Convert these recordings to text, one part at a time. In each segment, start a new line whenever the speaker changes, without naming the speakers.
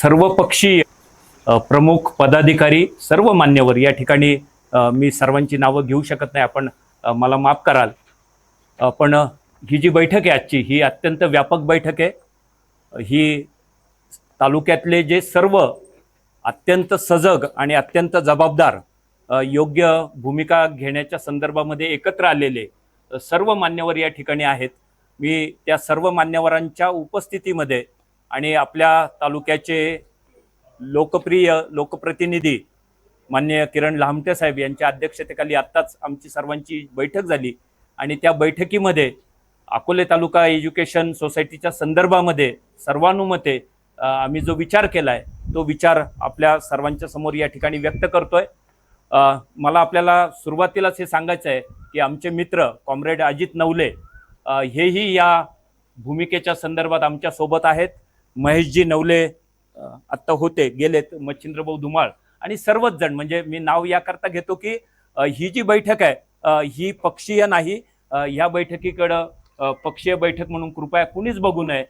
सर्वपक्षीय प्रमुख पदाधिकारी सर्व मान्यवर या ठिकाणी मी सर्वांची नावं घेऊ शकत नाही. आपण मला माफ कराल. पण ही जी बैठक आहे आजची ही अत्यंत व्यापक बैठक आहे. ही तालुक्यातले जे सर्व अत्यंत सजग आणि अत्यंत जबाबदार योग्य भूमिका घेण्याच्या संदर्भामध्ये एकत्र आलेले सर्व मान्यवर या ठिकाणी आहेत. मी त्या सर्व मान्यवरांच्या उपस्थितीमध्ये आणि आपल्या तालुक्याचे लोकप्रिय लोकप्रतिनिधी मान्य किरण लामटे साहेब यांच्या अध्यक्षतेखाली आत्ताच आमची सर्वांची बैठक झाली. आणि त्या बैठकीमध्ये अकोले तालुका एज्युकेशन सोसायटीच्या संदर्भामध्ये सर्वानुमते आम्ही जो विचार केला आहे तो विचार आपल्या सर्वांच्या समोर या ठिकाणी व्यक्त करतोय. मला आपल्याला सुरुवातीलाच हे सांगायचं आहे की आमचे मित्र कॉम्रेड अजित नवले हेही या भूमिकेच्या संदर्भात आमच्यासोबत आहेत. महेशजी नवले आत्ता होते गेलेत मच्छिंद्रभाऊ धुमाळ. आणि सर्वच जण म्हणजे मी नाव याकरता घेतो की ही जी बैठक आहे ही पक्षीय नाही ह्या बैठकीकडं पक्षीय बैठक म्हणून कृपया कुणीच बघू नये.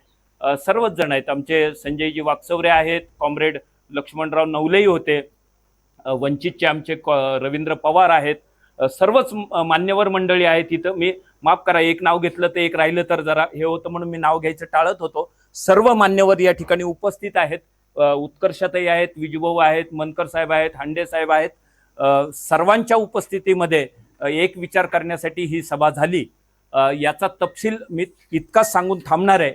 सर्वच जण आहेत आमचे संजयजी वाकसवरे आहेत कॉम्रेड लक्ष्मणराव नवलेही होते वंचितचे आमचे कॉ- रवींद्र पवार आहेत सर्वच मान्यवर मंडळी आहेत तिथं मी माफ करा एक नाव घेतलं तर एक राहिलं तर जरा हे होतं म्हणून मी नाव घ्यायचं टाळत होतो. सर्व मान्यवर या ठिकाणी उपस्थित आहेत. उत्कर्षताई आहेत विजुभाऊ आहेत मनकर साहेब आहेत हांडे साहेब आहेत. सर्वांच्या उपस्थितीमध्ये एक विचार करण्यासाठी ही सभा झाली. याचा तपशील मी इतकाच सांगून थांबणार आहे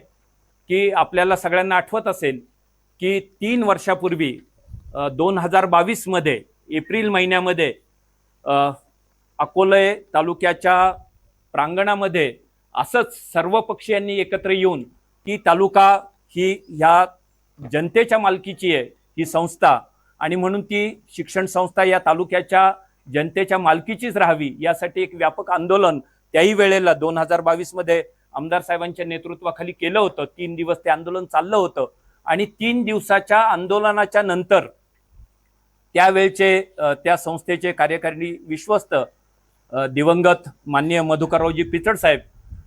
की आपल्याला सगळ्यांना आठवत असेल की तीन वर्षापूर्वी दोन हजार बावीसमध्ये एप्रिल महिन्यामध्ये अकोले तालुक्याच्या प्रांगणामध्ये असंच सर्व पक्षीयांनी एकत्र येऊन ती तालुका ही ह्या जनतेच्या मालकीची आहे ही संस्था. आणि म्हणून ती शिक्षण संस्था या तालुक्याच्या जनतेच्या मालकीचीच राहावी यासाठी एक व्यापक आंदोलन त्याही वेळेला दोन हजार बावीसमध्ये आमदार साहेबांच्या नेतृत्वाखाली केलं होतं. तीन दिवस ते आंदोलन चाललं होतं. आणि तीन दिवसाच्या आंदोलनाच्या नंतर त्यावेळचे त्या संस्थेचे कार्यकारिणी विश्वस्त दिवंगत माननीय मधुकररावजी पिचड साहेब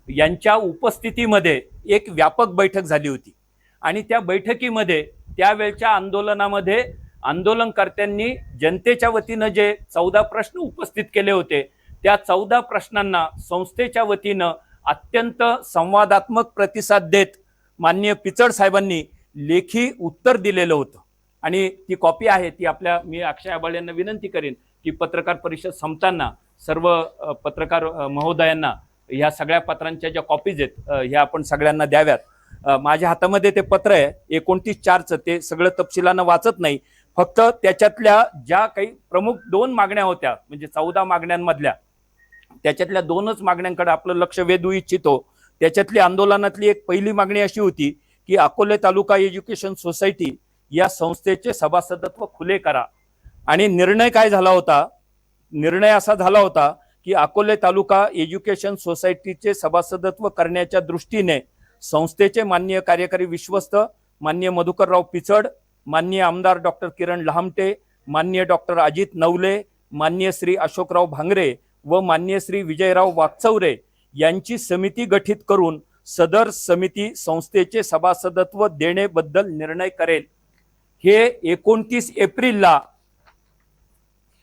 यांच्या उपस्थितीमध्ये एक व्यापक बैठक झाली होती. आणि त्या बैठकीमध्ये त्यावेळच्या आंदोलनामध्ये आंदोलनकर्त्यांनी जनतेच्या वतीनं जे चौदा प्रश्न उपस्थित केले होते त्या चौदा प्रश्नांना संस्थेच्या वतीनं अत्यंत संवादात्मक प्रतिसाद देत माननीय पिचड साहेबांनी लेखी उत्तर दिलेलं होतं. आणि ती कॉपी आहे ती आपल्या मी अक्षय आबाळ यांना विनंती करेन की पत्रकार परिषद संपताना सर्व पत्रकार महोदयांना ह्या सगळ्या पत्रांच्या ज्या कॉपीज आहेत ह्या आपण सगळ्यांना द्याव्यात. माझ्या हातामध्ये ते पत्र आहे एकोणतीस चारचं ते सगळं तपशिलानं वाचत नाही. फक्त त्याच्यातल्या ज्या काही प्रमुख दोन मागण्या होत्या म्हणजे चौदा मागण्यांमधल्या त्याच्यातल्या दोनच मागण्यांकडे आपलं लक्ष वेधू इच्छितो. त्याच्यातली आंदोलनातली एक पहिली मागणी अशी होती की अकोले तालुका एज्युकेशन सोसायटी या संस्थेचे सभासदत्व खुले करा. आणि निर्णय काय झाला होता? निर्णय असा झाला होता की अकोले तालुका एज्युकेशन सोसायटीचे सभासदत्व करण्याच्या दृष्टीने संस्थेचे माननीय कार्यकारी विश्वस्त माननीय मधुकरराव पिचड माननीय आमदार डॉक्टर किरण लहामटे माननीय डॉक्टर अजित नवले माननीय श्री अशोकराव भांगरे व माननीय श्री विजयराव वागचौरे यांची समिती गठीत करून सदर समिती संस्थेचे सभासदत्व देण्याबद्दल निर्णय करेल. हे एकोणतीस एप्रिलला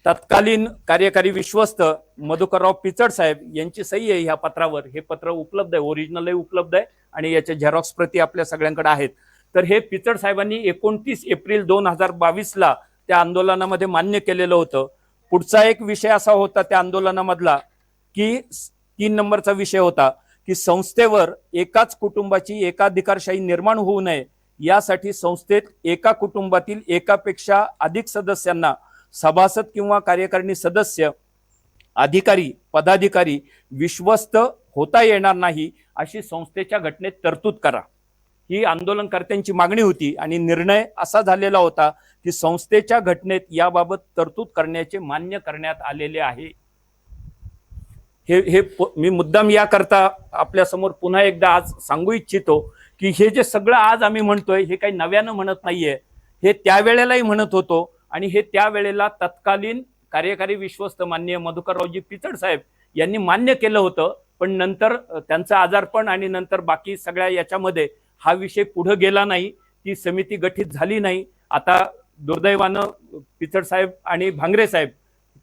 तत्कालीन कार्यकारी विश्वस्त मधुकरराव पिचड साहेब यांची सही आहे ह्या पत्रावर. हे पत्र उपलब्ध आहे ओरिजिनलही उपलब्ध आहे आणि याच्या झेरॉक्स प्रती आपल्या सगळ्यांकडे आहेत. तर हे पिचड साहेबांनी एकोणतीस एप्रिल दोन हजार बावीसला त्या आंदोलनामध्ये मान्य केलेलं होतं. पुढचा एक विषय असा होता त्या आंदोलनामधला की तीन नंबरचा विषय होता की संस्थेवर एकाच कुटुंबाची एकाधिकारशाही निर्माण होऊ नये. यासाठी संस्थेत एका कुटुंबातील एकापेक्षा अधिक सदस्यांना सभासद किंवा कार्यकारिणी सदस्य अधिकारी पदाधिकारी विश्वस्त होता येणार नाही अशी संस्थेच्या घटनेत तरतूद करा. ही आंदोलनकर्त्यांची मागणी होती आणि निर्णय असा झालेला होता की संस्थेच्या घटनेत याबाबत तरतूद करण्याचे मान्य करण्यात आलेले आहे. हे हे प- मी मुद्दाम याकरता आपल्यासमोर पुन्हा एकदा आज सांगू इच्छितो की हे जे सगळं आज आम्ही म्हणतोय हे काही नव्यानं म्हणत नाहीये. हे त्यावेळेलाही म्हणत होतो. आणि हे त्यावेळेला तत्कालीन कार्यकारी विश्वस्त माननीय मधुकररावजी पिचड साहेब यांनी मान्य केलं होतं. पण नंतर त्यांचं आजारपण आणि नंतर बाकी सगळ्या याच्यामध्ये हा विषय पुढे गेला नाही. ती समिती गठीत झाली नाही. आता दुर्दैवानं पिचड साहेब आणि भांगरे साहेब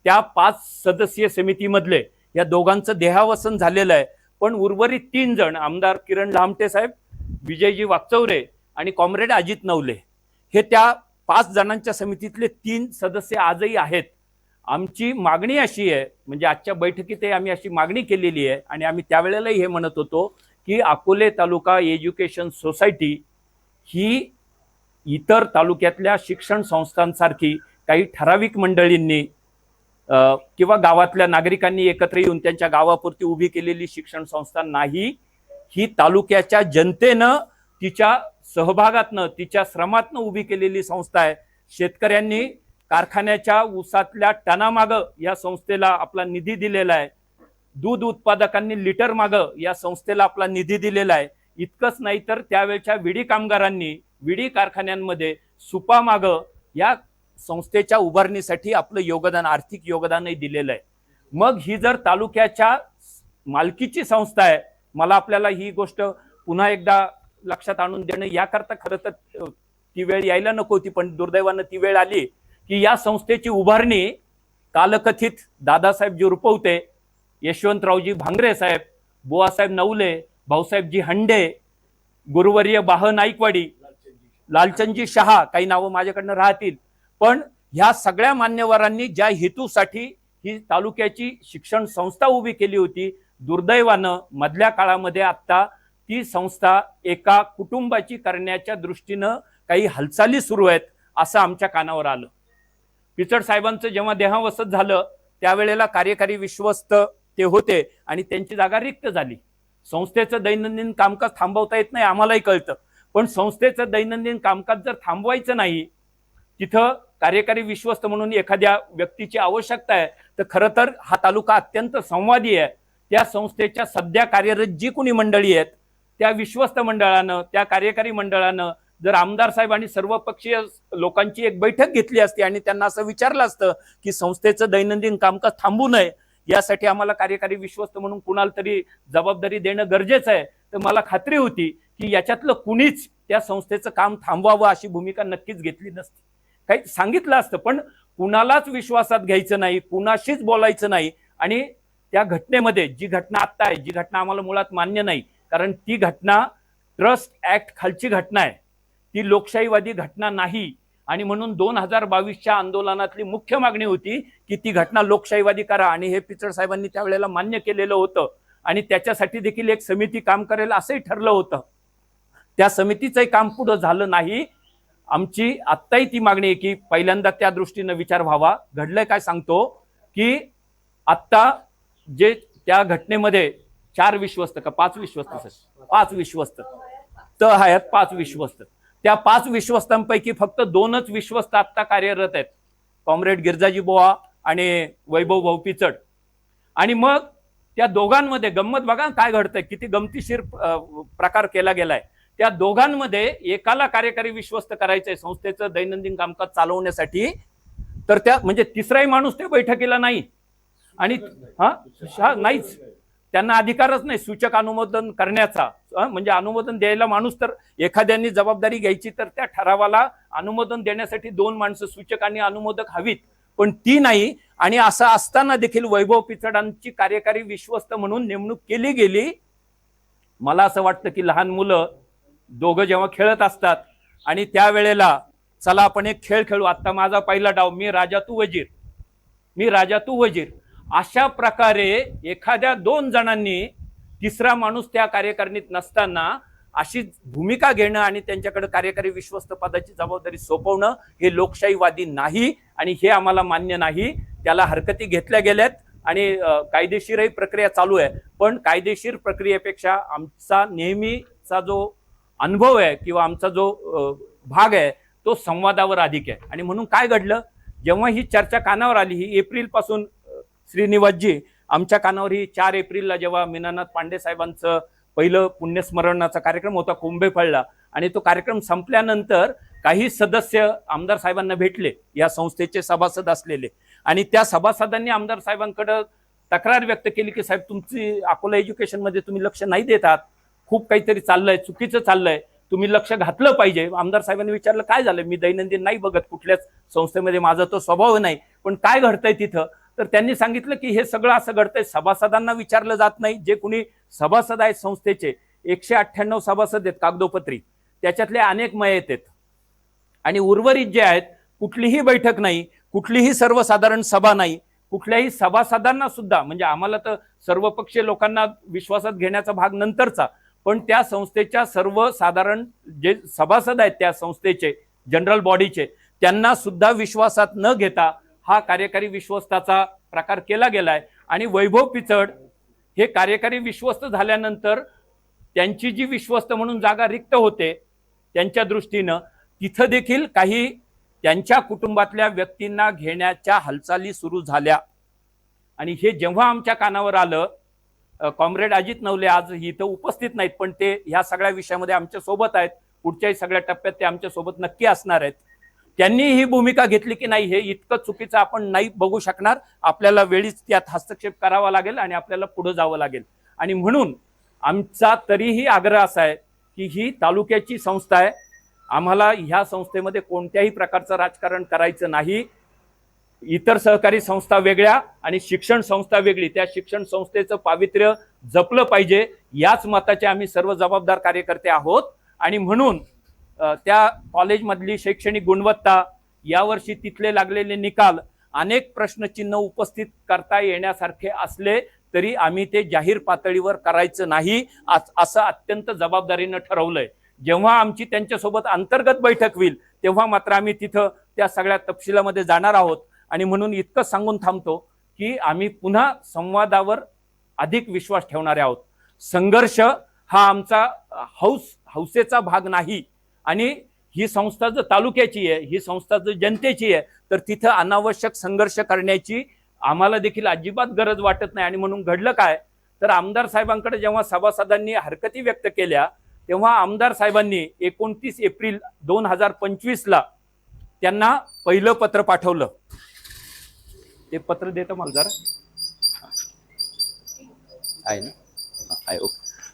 त्या पाच सदस्यीय समितीमधले या दोघांचं देहावसन झालेलं आहे. पण उर्वरित तीन जण आमदार किरण लामटे साहेब विजयजी वागचौरे आणि कॉम्रेड अजित नवले हे त्या पाच जणांच्या समितीतले तीन सदस्य आजही आहेत. आमची मागणी अशी आहे म्हणजे आजच्या बैठकीतही आम्ही अशी मागणी केलेली आहे आणि आम्ही त्यावेळेलाही हे म्हणत होतो की अकोले तालुका एज्युकेशन सोसायटी ही इतर तालुक्यातल्या शिक्षण संस्थांसारखी काही ठराविक मंडळींनी किंवा गावातल्या नागरिकांनी एकत्र येऊन त्यांच्या गावापुरती उभी केलेली शिक्षण संस्था नाही. ही तालुक्याच्या जनतेनं तिच्या सहभागातनं तिच्या श्रमातनं उभी केलेली संस्था आहे. शेतकऱ्यांनी कारखान्याच्या ऊसातल्या टनामागं या संस्थेला आपला निधी दिलेला आहे. दूध उत्पादकांनी लिटर मागं या संस्थेला आपला निधी दिलेला आहे. इतकंच नाही तर त्यावेळच्या विडी कामगारांनी विडी कारखान्यांमध्ये सुपा मागं या संस्थेच्या उभारणीसाठी आपलं योगदान आर्थिक योगदानही दिलेलं आहे. मग ही जर तालुक्याच्या मालकीची संस्था आहे मला आपल्याला ही गोष्ट पुन्हा एकदा लक्षात आणून देणं याकरता खरं तर ती वेळ यायला नको होती पण दुर्दैवानं ती वेळ आली की या संस्थेची उभारणी कालकथित दादासाहेबजी रुपवते यशवंतरावजी भांगरे साहेब बुवासाहेब नवले भाऊसाहेबजी हंडे गुरुवर्य बाह नाईकवाडी लालचंदजी शहा काही नावं माझ्याकडनं राहतील. पण ह्या सगळ्या मान्यवरांनी ज्या हेतूसाठी ही तालुक्याची शिक्षण संस्था उभी केली होती दुर्दैवानं मधल्या काळामध्ये आता ती संस्था एका कुटुंबाची करण्याच्या दृष्टीनं काही हालचाली सुरू आहेत असं आमच्या कानावर आलं. पिचड साहेबांचं जेव्हा देहावसत झालं त्यावेळेला कार्यकारी विश्वस्त ते होते आणि त्यांची जागा रिक्त झाली. संस्थेचं दैनंदिन कामकाज थांबवता येत नाही आम्हालाही कळतं. पण संस्थेचं दैनंदिन कामकाज जर थांबवायचं नाही तिथं कार्यकारी विश्वस्त म्हणून एखाद्या व्यक्तीची आवश्यकता आहे तर खरं तर हा तालुका अत्यंत संवादी आहे. त्या संस्थेच्या सध्या कार्यरत जी कोणी मंडळी आहेत त्या विश्वस्त मंडळानं त्या कार्यकारी मंडळानं जर आमदार साहेब आणि लोकांची एक बैठक घेतली असती आणि त्यांना असं विचारलं असतं की संस्थेचं दैनंदिन कामकाज थांबू नये यासाठी आम्हाला कार्यकारी विश्वस्त म्हणून कुणाला तरी जबाबदारी देणं गरजेचं आहे तर मला खात्री होती की याच्यातलं कुणीच त्या संस्थेचं काम थांबवावं अशी भूमिका नक्कीच घेतली नसती. काही सांगितलं असतं पण कुणालाच विश्वासात घ्यायचं नाही कुणाशीच बोलायचं नाही आणि त्या घटनेमध्ये जी घटना आत्ता आहे जी घटना आम्हाला मुळात मान्य नाही कारण ती घटना ट्रस्ट ऍक्ट खालची घटना आहे. ती लोकशाहीवादी घटना नाही. आणि म्हणून दोन हजार बावीसच्या आंदोलनातली मुख्य मागणी होती की ती घटना लोकशाहीवादी करा. आणि हे पिचड साहेबांनी त्यावेळेला मान्य केलेलं होतं. आणि त्याच्यासाठी देखील एक समिती काम करेल असंही ठरलं होतं. त्या समितीचंही काम पुढं झालं नाही. आमची आत्ताही ती मागणी आहे की पहिल्यांदा त्या दृष्टीनं विचार व्हावा. घडलंय काय सांगतो की आत्ता जे त्या घटनेमध्ये चार विश्वस्त का पाच विश्वस्त सर? पाच विश्वस्त. त आहेत पाच विश्वस्त. त्या पाच विश्वस्तांपैकी फक्त दोनच विश्वस्त आत्ता कार्यरत आहेत. कॉम्रेड गिरजाजी बोवा आणि वैभव भाऊ पिचड. आणि मग त्या दोघांमध्ये गंमत बघा काय घडतंय किती गमतीशीर प्रकार केला गेलाय. त्या दोघांमध्ये एकाला कार्यकारी विश्वस्त करायचंय संस्थेचं दैनंदिन कामकाज चालवण्यासाठी तर त्या म्हणजे तिसराही माणूस त्या बैठकीला नाही. आणि हा हा, नाहीच. त्यांना अधिकारच नाही सूचक अनुमोदन करण्याचा. म्हणजे अनुमोदन द्यायला माणूस तर एखाद्यानी जबाबदारी घ्यायची तर त्या ठरावाला अनुमोदन देण्यासाठी दोन माणसं सूचक आणि अनुमोदक हवीत. पण ती नाही आणि असं असताना देखील वैभव पिचडांची कार्यकारी विश्वस्त म्हणून नेमणूक केली गेली. मला असं वाटतं की लहान मुलं दोघं जेव्हा खेळत असतात आणि त्यावेळेला चला आपण एक खेळ खेळू. आता माझा पहिला डाव. मी राजा तू वजीर. मी राजा तू वजीर. अशा प्रकारे एखाद्या दोन जणांनी तिसरा माणूस त्या कार्यकारिणीत नसताना अशी भूमिका घेणं आणि त्यांच्याकडे कार्यकारी विश्वस्त पदाची जबाबदारी सोपवणं हे लोकशाहीवादी नाही आणि हे आम्हाला मान्य नाही. त्याला हरकती घेतल्या गेल्यात आणि कायदेशीरही प्रक्रिया चालू आहे. पण कायदेशीर प्रक्रियेपेक्षा आमचा नेहमीचा जो अनुभव आहे किंवा आमचा जो भाग आहे तो संवादावर अधिक आहे. आणि म्हणून काय घडलं? जेव्हा ही चर्चा कानावर आली ही एप्रिलपासून श्रीनिवासजी आमच्या कानावर ही चार एप्रिलला जेव्हा मीनानाथ पांडे साहेबांचं पहिलं पुण्यस्मरणाचा कार्यक्रम होता कुंभे फळला आणि तो कार्यक्रम संपल्यानंतर काही सदस्य आमदार साहेबांना भेटले या संस्थेचे सभासद असलेले. आणि त्या सभासदांनी आमदार साहेबांकडं तक्रार व्यक्त केली की साहेब तुमची अकोला एज्युकेशनमध्ये तुम्ही लक्ष नाही देतात खूप काहीतरी चाललंय चुकीचं चाललंय. तुम्ही लक्ष घातलं पाहिजे. आमदार साहेबांनी विचारलं काय झालं? मी दैनंदिन नाही बघत कुठल्याच संस्थेमध्ये. माझा तो स्वभाव नाही. पण काय घडतंय तिथं? तर त्यांनी सांगितलं की हे सगळं असं घडतंय. सभासदांना विचारलं जात नाही. जे कुणी सभासद आहेत संस्थेचे एकशे अठ्ठ्याण्णव सभासद आहेत कागदोपत्री. त्याच्यातले अनेक मयत आहेत आणि उर्वरित जे आहेत कुठलीही बैठक नाही कुठलीही सर्वसाधारण सभा नाही कुठल्याही सभासदांना सुद्धा म्हणजे आम्हाला तर सर्वपक्षीय लोकांना विश्वासात घेण्याचा भाग नंतरचा पण त्या संस्थेच्या सर्वसाधारण जे सभासद आहेत त्या संस्थेचे जनरल बॉडीचे त्यांना सुद्धा विश्वासात न घेता हा कार्यकारी विश्वस्ताचा प्रकार केला गेलाय. आणि वैभव पिचड हे कार्यकारी विश्वस्त झाल्यानंतर त्यांची जी विश्वस्त म्हणून जागा रिक्त होते त्यांच्या दृष्टीनं तिथं देखील काही त्यांच्या कुटुंबातल्या व्यक्तींना घेण्याच्या हालचाली सुरू झाल्या. आणि हे जेव्हा आमच्या कानावर आलं कॉम्रेड अजित नवले आज इथं उपस्थित नाहीत पण ते ह्या सगळ्या विषयामध्ये आमच्यासोबत आहेत. पुढच्याही सगळ्या टप्प्यात ते आमच्यासोबत नक्की असणार आहेत. त्यांनी ही भूमिका घेतली की नाही हे इतकं चुकीचं आपण नाही बघू शकणार. आपल्याला वेळीच त्यात हस्तक्षेप करावा लागेल आणि आपल्याला पुढे जावं लागेल. आणि म्हणून आमचा तरीही आग्रह असा आहे की ही तालुक्याची संस्था आहे. आम्हाला ह्या संस्थेमध्ये कोणत्याही प्रकारचं राजकारण करायचं नाही. इतर सहकारी संस्था वेगळ्या आणि शिक्षण संस्था वेगळी. त्या शिक्षण संस्थेचं पावित्र्य जपलं पाहिजे. याच मताचे आम्ही सर्व जबाबदार कार्यकर्ते आहोत. आणि म्हणून त्या कॉलेजमधली शैक्षणिक गुणवत्ता यावर्षी तिथले लागलेले निकाल अनेक प्रश्नचिन्ह उपस्थित करता येण्यासारखे असले तरी आम्ही ते जाहीर पातळीवर करायचं नाही असं अत्यंत जबाबदारीनं ठरवलंय. जेव्हा आमची त्यांच्यासोबत अंतर्गत बैठक होईल तेव्हा मात्र आम्ही तिथं त्या सगळ्या तपशिलामध्ये जाणार आहोत. आणि म्हणून इतकं सांगून थांबतो की आम्ही पुन्हा संवादावर अधिक विश्वास ठेवणारे आहोत. संघर्ष हा आमचा हौस हौसेचा भाग नाही आणि ही संस्था जर तालुक्याची आहे ही संस्था जर जनतेची आहे तर तिथं अनावश्यक संघर्ष करण्याची आम्हाला देखील अजिबात गरज वाटत नाही. आणि म्हणून घडलं काय? तर आमदार साहेबांकडे जेव्हा सभासदांनी हरकती व्यक्त केल्या तेव्हा आमदार साहेबांनी एकोणतीस एप्रिल दोन हजार पंचवीसला त्यांना पहिलं पत्र पाठवलं. ते पत्र देतं मला जरा. आहे ना?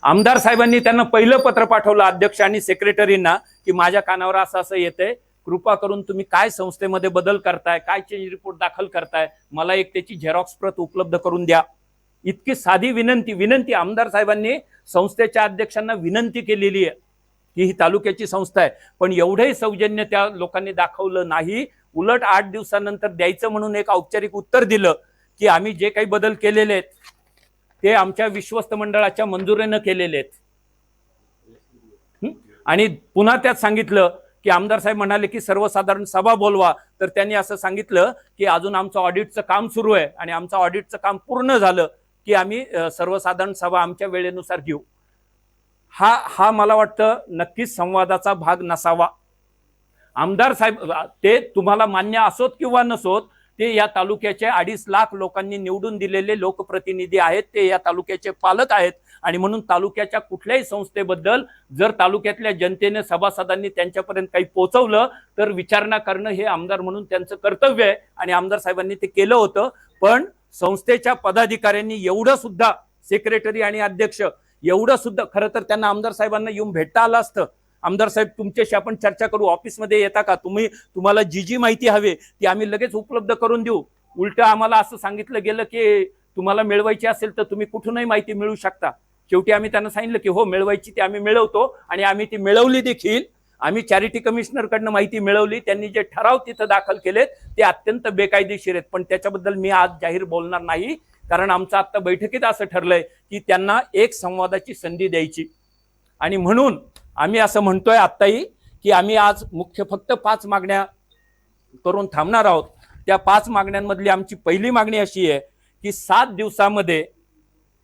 आमदार साहेबांनी त्यांना पहिलं पत्र पाठवलं अध्यक्ष आणि सेक्रेटरींना की माझ्या कानावर असं असं येतंय. कृपा करून तुम्ही काय संस्थेमध्ये बदल करताय काय चेंज रिपोर्ट दाखल करताय मला एक त्याची झेरॉक्स प्रत उपलब्ध करून द्या. इतकी साधी विनंती विनंती आमदार साहेबांनी संस्थेच्या अध्यक्षांना विनंती केलेली आहे की ही तालुक्याची संस्था आहे. पण एवढंही सौजन्य त्या लोकांनी दाखवलं नाही. उलट आठ दिवसानंतर द्यायचं म्हणून एक औपचारिक उत्तर दिलं की आम्ही जे काही बदल केलेले आहेत ते आमच्या विश्वस्त मंडळाच्या मंजुरीनं केलेले आहेत. आणि पुन्हा त्यात सांगितलं की आमदार साहेब म्हणाले की सर्वसाधारण सभा बोलवा. तर त्यांनी असं सांगितलं की अजून आमचं ऑडिटचं काम सुरू आहे आणि आमचं ऑडिटचं काम पूर्ण झालं की आम्ही सर्वसाधारण सभा आमच्या वेळेनुसार घेऊ. हा हा मला वाटतं नक्कीच संवादाचा भाग नसावा. आमदार साहेब ते तुम्हाला मान्य असोत किंवा नसोत ते या तालुक्याचे अडीच लाख लोकांनी निवडून दिलेले लोकप्रतिनिधी आहेत ते या तालुक्याचे पालक आहेत. आणि म्हणून तालुक्याच्या कुठल्याही संस्थेबद्दल जर तालुक्यातल्या जनतेने सभासदांनी त्यांच्यापर्यंत काही पोहोचवलं तर विचारणा करणं हे आमदार म्हणून त्यांचं कर्तव्य आहे आणि आमदार साहेबांनी ते केलं होतं. पण संस्थेच्या पदाधिकाऱ्यांनी एवढं सुद्धा सेक्रेटरी आणि अध्यक्ष एवढं सुद्धा खरं तर त्यांना आमदार साहेबांना येऊन भेटता आलं असतं. आमदार साहेब तुमच्याशी आपण चर्चा करू. ऑफिसमध्ये येता का? तुम्ही तुम्हाला जी जी माहिती हवी ती आम्ही लगेच उपलब्ध करून देऊ. उलट आम्हाला असं सांगितलं गेलं की तुम्हाला मिळवायची असेल तर तुम्ही कुठूनही माहिती मिळवू शकता. शेवटी आम्ही त्यांना सांगितलं की हो मिळवायची ती आम्ही मिळवतो आणि आम्ही ती मिळवली देखील. आम्ही चॅरिटी कमिशनरकडनं माहिती मिळवली. त्यांनी जे ठराव तिथं दाखल केलेत ते अत्यंत बेकायदेशीर आहेत. पण त्याच्याबद्दल मी आज जाहीर बोलणार नाही. कारण आमचं आत्ता बैठकीत असं ठरलंय की त्यांना एक संवादाची संधी द्यायची. आणि म्हणून आम्ही असं म्हणतोय आत्ताही की आम्ही आज मुख्य फक्त पाच मागण्या करून थांबणार आहोत. त्या पाच मागण्यांमधली आमची पहिली मागणी अशी आहे की सात दिवसामध्ये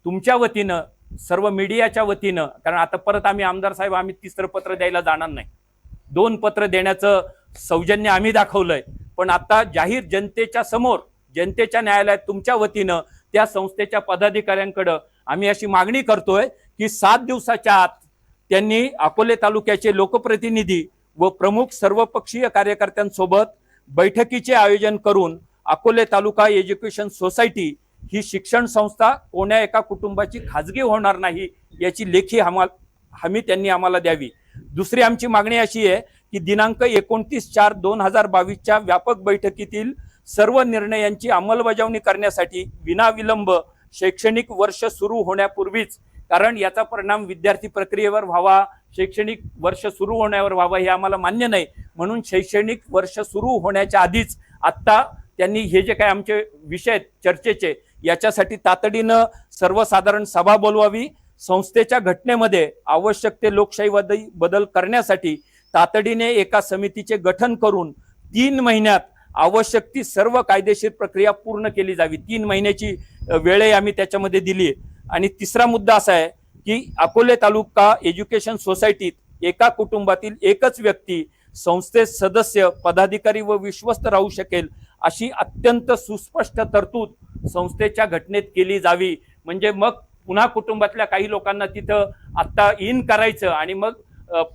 तुमच्या वतीनं सर्व मीडियाच्या वतीनं कारण आता परत आम्ही आमदार साहेब आम्ही तिसरं पत्र द्यायला जाणार नाही. दोन पत्र देण्याचं सौजन्य आम्ही दाखवलंय. पण आता जाहीर जनतेच्या समोर जनतेच्या न्यायालयात तुमच्या वतीनं त्या संस्थेच्या पदाधिकाऱ्यांकडं आम्ही अशी मागणी करतोय की सात दिवसाच्या आत त्यांनी अकोले तालुक्याचे लोकप्रतिनिधी व प्रमुख सर्वपक्षीय कार्यकर्त्यांसोबत बैठकीचे आयोजन करून अकोले तालुका एज्युकेशन सोसायटी ही शिक्षण संस्था कोण्या एका कुटुंबाची खाजगी होणार नाही याची लेखी हमा हमी त्यांनी आम्हाला द्यावी. दुसरी आमची मागणी अशी आहे की दिनांक एकोणतीस चार दोन हजार बावीसच्या व्यापक बैठकीतील सर्व निर्णयांची अंमलबजावणी करण्यासाठी विनाविलंब शैक्षणिक वर्ष सुरू होण्यापूर्वीच कारण याचा परिणाम विद्यार्थी प्रक्रियेवर व्हावा शैक्षणिक वर्ष सुरू होण्यावर व्हावा हे आम्हाला मान्य नाही. म्हणून शैक्षणिक वर्ष सुरू होण्याच्या आधीच आत्ता त्यांनी हे जे काय आमचे विषय आहेत चर्चेचे याच्यासाठी तातडीनं सर्वसाधारण सभा बोलवावी. संस्थेच्या घटनेमध्ये आवश्यक ते लोकशाहीवादी बदल करण्यासाठी तातडीने एका समितीचे गठन करून तीन महिन्यात आवश्यक ती सर्व कायदेशीर प्रक्रिया पूर्ण केली जावी. तीन महिन्याची वेळही आम्ही त्याच्यामध्ये दिली आहे. आणि तिसरा मुद्दा असा आहे की अकोले तालुका एज्युकेशन सोसायटीत एका कुटुंबातील एकच व्यक्ती संस्थेत सदस्य पदाधिकारी व विश्वस्त राहू शकेल अशी अत्यंत सुस्पष्ट तरतूद संस्थेच्या घटनेत केली जावी. म्हणजे मग पुन्हा कुटुंबातल्या काही लोकांना तिथं आत्ता इन करायचं आणि मग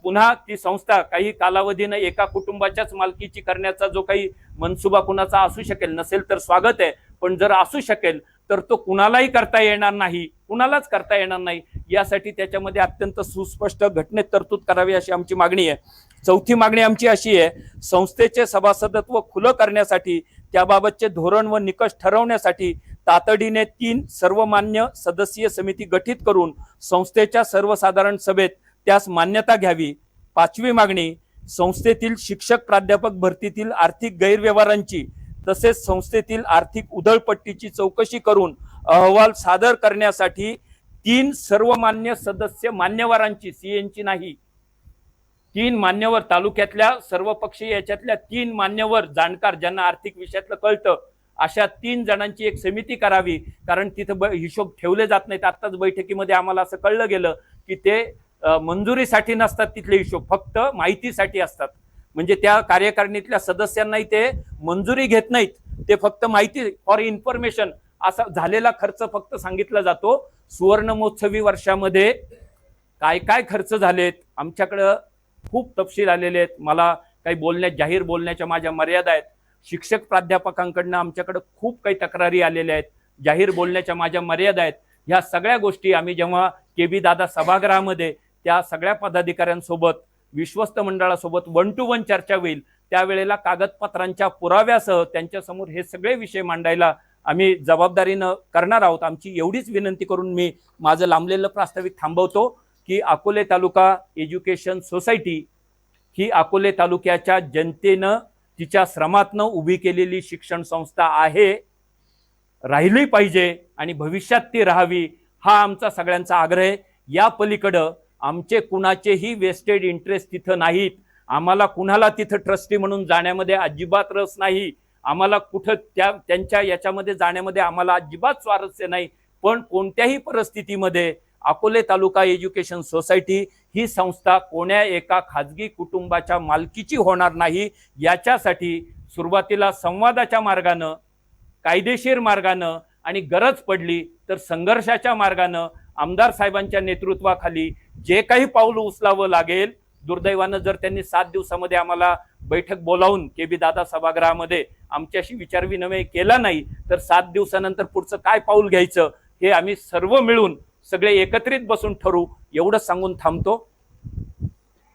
पुन्हा ती संस्था काही कालावधीनं एका कुटुंबाच्याच मालकीची करण्याचा जो काही मनसुबा कुणाचा असू शकेल नसेल तर स्वागत आहे. पण जर असू शकेल तर तो कुणालाही करता येणार नाही. कुणालाच करता येणार नाही. यासाठी त्याच्यामध्ये अत्यंत सुस्पष्ट घटनेत तरतूद करावी अशी आमची मागणी आहे. चौथी मागणी आमची अशी आहे संस्थेचे सभासदत्व खुलं करण्यासाठी त्याबाबतचे धोरण व निकष ठरवण्यासाठी तातडीने तीन सर्वमान्य सदस्यीय समिती गठीत करून संस्थेच्या सर्वसाधारण सभेत त्यास मान्यता घ्यावी. पाचवी मागणी संस्थेतील शिक्षक प्राध्यापक भरतीतील आर्थिक गैरव्यवहारांची तसेच संस्थेतील आर्थिक उधळपट्टीची चौकशी करून अहवाल सादर करण्यासाठी तीन सर्वमान्य सदस्य मान्यवरांची सीएनची नाही. तीन मान्यवर तालुक्यातल्या सर्वपक्षीय याच्यातल्या तीन मान्यवर जाणकार ज्यांना आर्थिक विषयातलं कळतं अशा तीन जणांची एक समिती करावी. कारण तिथं ब- हिशोब ठेवले जात नाहीत. आत्ताच बैठकीमध्ये आम्हाला असं कळलं गेलं की ते मंजुरीसाठी नसतात तिथले हिशोब. फक्त माहितीसाठी असतात. म्हणजे त्या कार्यकारिणीतल्या सदस्यांनाही ते मंजुरी घेत नाहीत. ते फक्त माहिती फॉर इन्फॉर्मेशन असा झालेला खर्च फक्त सांगितला जातो. सुवर्ण महोत्सवी वर्षामध्ये काय काय खर्च झालेत? आमच्याकडं खूप तपशील आलेले आहेत. मला काही बोलण्यात जाहीर बोलण्याच्या माझ्या मर्यादा आहेत. शिक्षक प्राध्यापकांकडनं आमच्याकडं खूप काही तक्रारी आलेल्या आहेत. जाहीर बोलण्याच्या माझ्या मर्यादा आहेत. ह्या सगळ्या गोष्टी आम्ही जेव्हा के बी दादा सभागृहामध्ये त्या सगळ्या पदाधिकाऱ्यांसोबत विश्वस्त मंडळासोबत वन टू वन चर्चा होईल त्यावेळेला कागदपत्रांच्या पुराव्यासह त्यांच्यासमोर हे सगळे विषय मांडायला आम्ही जबाबदारीनं करणार आहोत. आमची एवढीच विनंती करून मी माझं लांबलेलं प्रास्ताविक थांबवतो. की अकोले तालुका एज्युकेशन सोसायटी ही अकोले तालुक्याच्या जनतेनं तिच्या श्रमातनं उभी केलेली शिक्षण संस्था आहे राहिली पाहिजे आणि भविष्यात ती राहावी हा आमचा सगळ्यांचा आग्रह. आहे या पलीकडं आमचे कुणाचेही वेस्टेड इंटरेस्ट तिथं नाहीत. आम्हाला कुणाला तिथं ट्रस्टी म्हणून जाण्यामध्ये अजिबात रस नाही. आम्हाला कुठं त्या त्यांच्या याच्यामध्ये जाण्यामध्ये आम्हाला अजिबात स्वारस्य नाही. पण कोणत्याही परिस्थितीमध्ये अकोले तालुका एज्युकेशन सोसायटी ही संस्था कोण्या एका खाजगी कुटुंबाच्या मालकीची होणार नाही याच्यासाठी सुरुवातीला संवादाच्या मार्गानं कायदेशीर मार्गानं आणि गरज पडली तर संघर्षाच्या मार्गानं आमदार साहेबांच्या नेतृत्वाखाली जे काही पाऊल उचलावं लागेल दुर्दैवानं जर त्यांनी सात दिवसामध्ये आम्हाला बैठक बोलावून के बी दादा सभागृहामध्ये आमच्याशी विचारविनिमय केला नाही तर सात दिवसानंतर पुढचं काय पाऊल घ्यायचं हे आम्ही सर्व मिळून सगळे एकत्रित बसून ठरू एवढं सांगून थांबतो.